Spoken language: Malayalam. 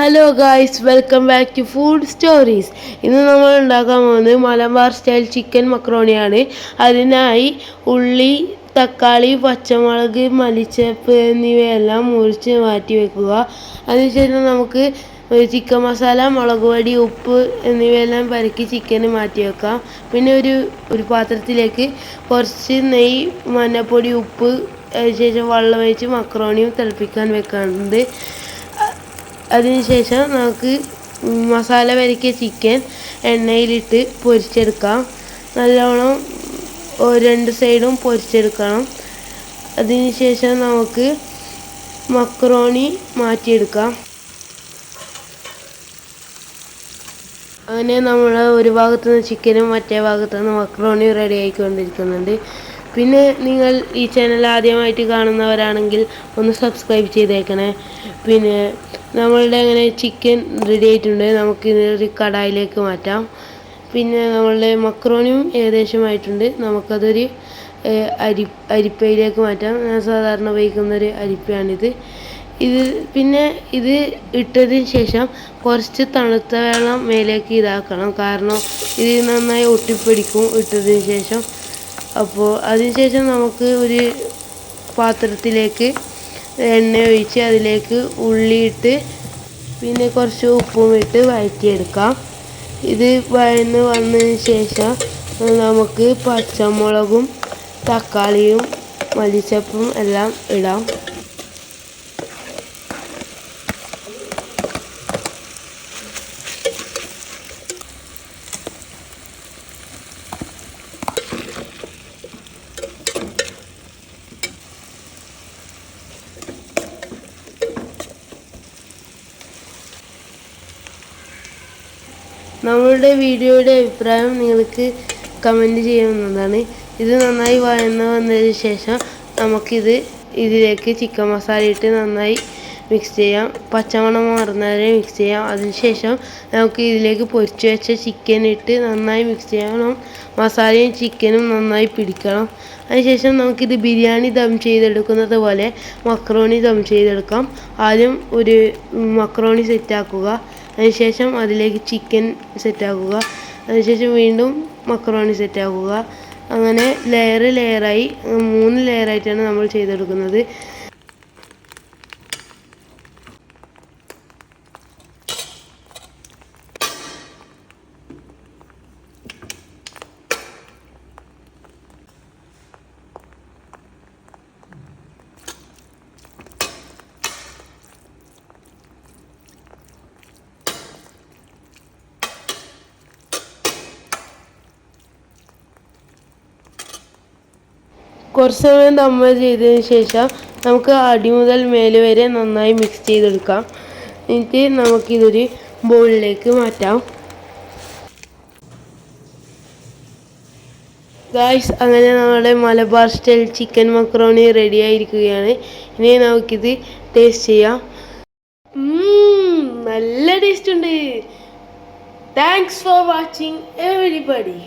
Hello guys welcome back to food stories ഇന്ന് നമ്മൾ ഉണ്ടാക്കാൻ പോകുന്നത് മലബാർ സ്റ്റൈൽ ചിക്കൻ മക്രോണിയാണ് അതിനായി ഉള്ളി തക്കാളി പച്ചമുളക് മല്ലിച്ചപ്പ് എന്നിവയെല്ലാം മുറിച്ച് മാറ്റി വെക്കുക. അതിനുശേഷം നമുക്ക് ചിക്കൻ മസാല മുളക് പൊടി ഉപ്പ് എന്നിവയെല്ലാം പരക്കി ചിക്കന് മാറ്റി വെക്കാം. പിന്നെ ഒരു ഒരു പാത്രത്തിലേക്ക് കുറച്ച് നെയ്യ് മഞ്ഞപ്പൊടി ഉപ്പ് അതിനുശേഷം വെള്ളം ഒഴിച്ച് മക്രോണിയും തിളപ്പിക്കാൻ വെക്കാറുണ്ട്. അതിനുശേഷം നമുക്ക് മസാല വരക്കിയ ചിക്കൻ എണ്ണയിലിട്ട് പൊരിച്ചെടുക്കാം. നല്ലോണം രണ്ട് സൈഡും പൊരിച്ചെടുക്കണം. അതിനുശേഷം നമുക്ക് മക്രോണി മാറ്റിയെടുക്കാം. അങ്ങനെ നമ്മൾ ഒരു ഭാഗത്തുനിന്ന് ചിക്കനും മറ്റേ ഭാഗത്തുനിന്ന് മക്രോണിയും മക്രോണി റെഡി ആയിക്കൊണ്ടിരിക്കുന്നുണ്ട്. പിന്നെ നിങ്ങൾ ഈ ചാനൽ ആദ്യമായിട്ട് കാണുന്നവരാണെങ്കിൽ ഒന്ന് സബ്സ്ക്രൈബ് ചെയ്തേക്കണേ. പിന്നെ നമ്മളുടെ അങ്ങനെ ചിക്കൻ റെഡി ആയിട്ടുണ്ട്. നമുക്ക് ഒരു കടായിലേക്ക് മാറ്റാം. പിന്നെ നമ്മളുടെ മക്രോണിയും ഏകദേശം ആയിട്ടുണ്ട്. നമുക്കതൊരു അരി അരിപ്പയിലേക്ക് മാറ്റാം. ഞാൻ സാധാരണ ഉപയോഗിക്കുന്നൊരു അരിപ്പയാണിത്. ഇത് പിന്നെ ഇത് ഇട്ടതിന് ശേഷം കുറച്ച് തണുത്ത വെള്ളം മേലേക്ക് ഇതാക്കണം. കാരണം ഇത് നന്നായി ഒട്ടിപ്പിടിക്കും ഇട്ടതിന് ശേഷം. അപ്പോൾ അതിനുശേഷം നമുക്ക് ഒരു പാത്രത്തിലേക്ക് എണ്ണ ഒഴിച്ച് അതിലേക്ക് ഉള്ളിയിട്ട് പിന്നെ കുറച്ച് ഉപ്പും ഇട്ട് വഴറ്റിയെടുക്കാം. ഇത് വഴന്ന് വന്നതിന് ശേഷം നമുക്ക് പച്ചമുളകും തക്കാളിയും മല്ലിച്ചപ്പും എല്ലാം ഇടാം. നമ്മളുടെ വീഡിയോയുടെ അഭിപ്രായം നിങ്ങൾക്ക് കമന്റ് ചെയ്യാവുന്നതാണ്. ഇത് നന്നായി വഴന്ന് വന്നതിന് ശേഷം നമുക്കിത് ഇതിലേക്ക് ചിക്കൻ മസാല ഇട്ട് നന്നായി മിക്സ് ചെയ്യാം. പച്ചമണം മാറുന്നവരെ മിക്സ് ചെയ്യാം. അതിനുശേഷം നമുക്ക് ഇതിലേക്ക് പൊരിച്ചു വെച്ച ചിക്കൻ ഇട്ട് നന്നായി മിക്സ് ചെയ്യണം. മസാലയും ചിക്കനും നന്നായി പിടിക്കണം. അതിനുശേഷം നമുക്കിത് ബിരിയാണി ദം ചെയ്തെടുക്കുന്നത് പോലെ മക്രോണി ദം ചെയ്തെടുക്കാം. ആദ്യം ഒരു മക്രോണി സെറ്റാക്കുക. അതിനുശേഷം അതിലേക്ക് ചിക്കൻ സെറ്റാക്കുക. അതിനുശേഷം വീണ്ടും മക്രോണി സെറ്റാക്കുക. അങ്ങനെ ലെയർ ലെയറായി മൂന്ന് ലെയറായിട്ടാണ് നമ്മൾ ചെയ്തെടുക്കുന്നത്. കുറച്ച് സമയം ദമ്മ ചെയ്തതിന് ശേഷം നമുക്ക് അടി മുതൽ മേലെ വരെ നന്നായി മിക്സ് ചെയ്തെടുക്കാം. എന്നിട്ട് നമുക്കിതൊരു ബോളിലേക്ക് മാറ്റാം. ഗായ്സ് അങ്ങനെ നമ്മുടെ Malabar style chicken macaroni ready ആയിരിക്കുകയാണ്. ഇനി നമുക്കിത് ടേസ്റ്റ് ചെയ്യാം. നല്ല ടേസ്റ്റ് ഉണ്ട്. Thanks for watching everybody